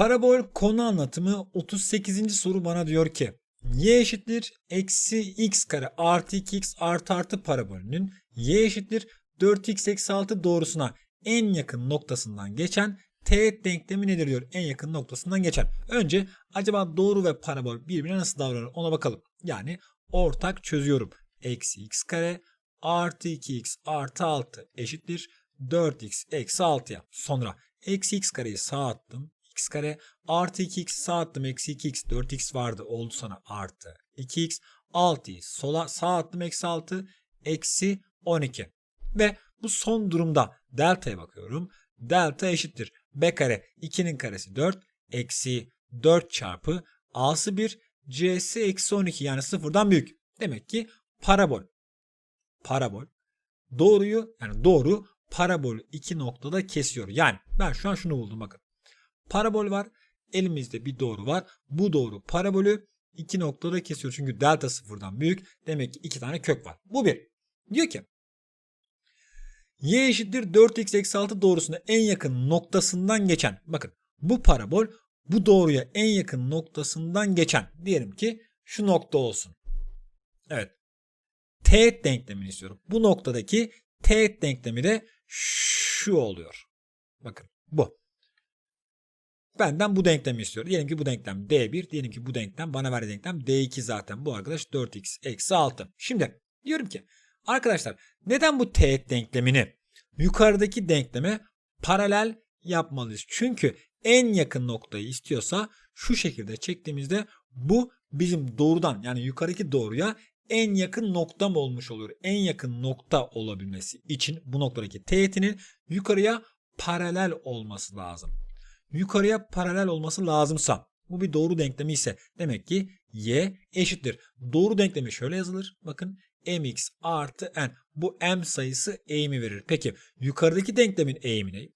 Parabol konu anlatımı 38. soru bana diyor ki y eşittir eksi x kare artı 2x artı artı parabolünün y eşittir 4x eksi 6 doğrusuna en yakın noktasından geçen teğet denklemi nedir diyor en yakın noktasından geçen. Önce acaba doğru ve parabol birbirine nasıl davranır ona bakalım. Yani ortak çözüyorum. Eksi x kare artı 2x artı 6 eşittir 4x eksi 6'ya. Sonra eksi x kareyi sağa attım. X kare artı 2x sağ attım. Eksi 2x 4x vardı. Oldu sana artı 2x. 6'yı sola sağ attım. Eksi 6 eksi 12. Ve bu son durumda delta'ya bakıyorum. Delta eşittir. B kare 2'nin karesi 4 eksi 4 çarpı a'sı 1 c'si eksi 12 yani sıfırdan büyük. Demek ki parabol. Parabol. Doğruyu yani doğru parabol iki noktada kesiyor. Yani ben şu an şunu buldum bakın. Parabol var. Elimizde bir doğru var. Bu doğru parabolü iki noktada kesiyor. Çünkü delta sıfırdan büyük. Demek ki iki tane kök var. Bu bir. Diyor ki y eşittir 4x eksi 6 doğrusuna en yakın noktasından geçen. Bakın bu parabol bu doğruya en yakın noktasından geçen. Diyelim ki şu nokta olsun. Evet. Teğet denklemini istiyorum. Bu noktadaki teğet denklemi de şu oluyor. Bakın bu. Benden bu denklemi istiyor. Diyelim ki bu denklem D1. Diyelim ki bu denklem bana verdiği denklem D2 zaten. Bu arkadaş 4x eksi 6. Şimdi diyorum ki arkadaşlar neden bu teğet denklemini yukarıdaki denkleme paralel yapmalıyız? Çünkü en yakın noktayı istiyorsa şu şekilde çektiğimizde bu bizim doğrudan yani yukarıdaki doğruya en yakın nokta mı olmuş olur? En yakın nokta olabilmesi için bu noktadaki teğetinin yukarıya paralel olması lazım. Yukarıya paralel olması lazımsa bu bir doğru denklemi ise demek ki y eşittir. Doğru denklemi şöyle yazılır. Bakın mx artı n. Bu m sayısı eğimi verir. Peki yukarıdaki denklemin eğimi ne?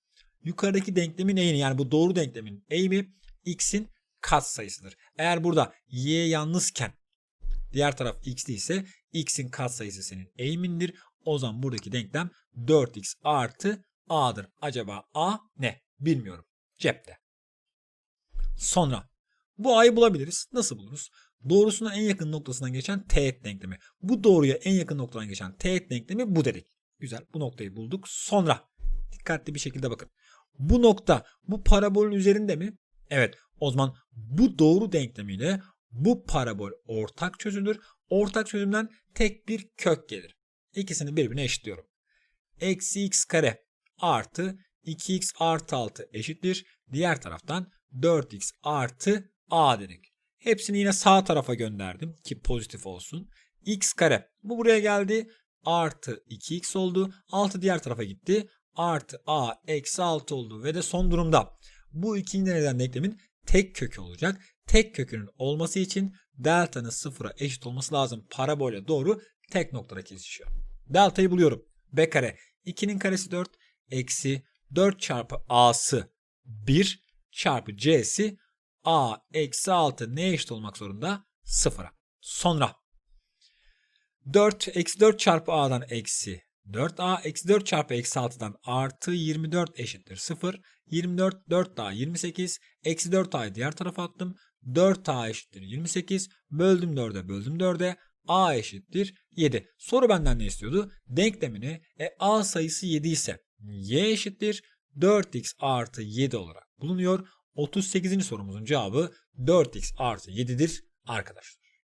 Yukarıdaki denklemin eğimi yani bu doğru denklemin eğimi x'in kat sayısıdır. Eğer burada y yalnızken diğer taraf x ise x'in katsayısı senin eğimindir. O zaman buradaki denklem 4x artı a'dır. Acaba a ne? Bilmiyorum. Cepte. Sonra bu a'yı bulabiliriz. Nasıl buluruz? Doğrusuna en yakın noktasından geçen teğet denklemi. Bu doğruya en yakın noktadan geçen teğet denklemi bu dedik. Güzel. Bu noktayı bulduk. Sonra dikkatli bir şekilde bakın. Bu nokta bu parabolün üzerinde mi? Evet. O zaman bu doğru denklemiyle bu parabol ortak çözülür. Ortak çözümden tek bir kök gelir. İkisini birbirine eşitliyorum. Eksi x kare artı 2x artı 6 eşittir. Diğer taraftan 4x artı a dedik. Hepsini yine sağ tarafa gönderdim ki pozitif olsun. x kare bu buraya geldi. Artı 2x oldu. 6 diğer tarafa gitti. Artı a eksi 6 oldu. Ve de son durumda bu ikinci neden denklemin tek kökü olacak. Tek kökünün olması için delta'nın sıfıra eşit olması lazım. Parabole doğru tek noktada kesişiyor. Delta'yı buluyorum. B kare 2'nin karesi 4 eksi 4 çarpı a'sı 1 çarpı c'si a eksi 6 neye eşit olmak zorunda? Sıfıra. Sonra 4 eksi 4 çarpı a'dan eksi 4a eksi 4 çarpı eksi 6'dan artı 24 eşittir 0. 24 4 daha 28 eksi 4a'yı diğer tarafa attım. 4a eşittir 28 böldüm 4'e böldüm 4'e a eşittir 7. Soru benden ne istiyordu? Denklemini e, a sayısı 7 ise y eşittir 4x artı 7 olarak bulunuyor. 38. sorumuzun cevabı 4x artı 7'dir arkadaşlar.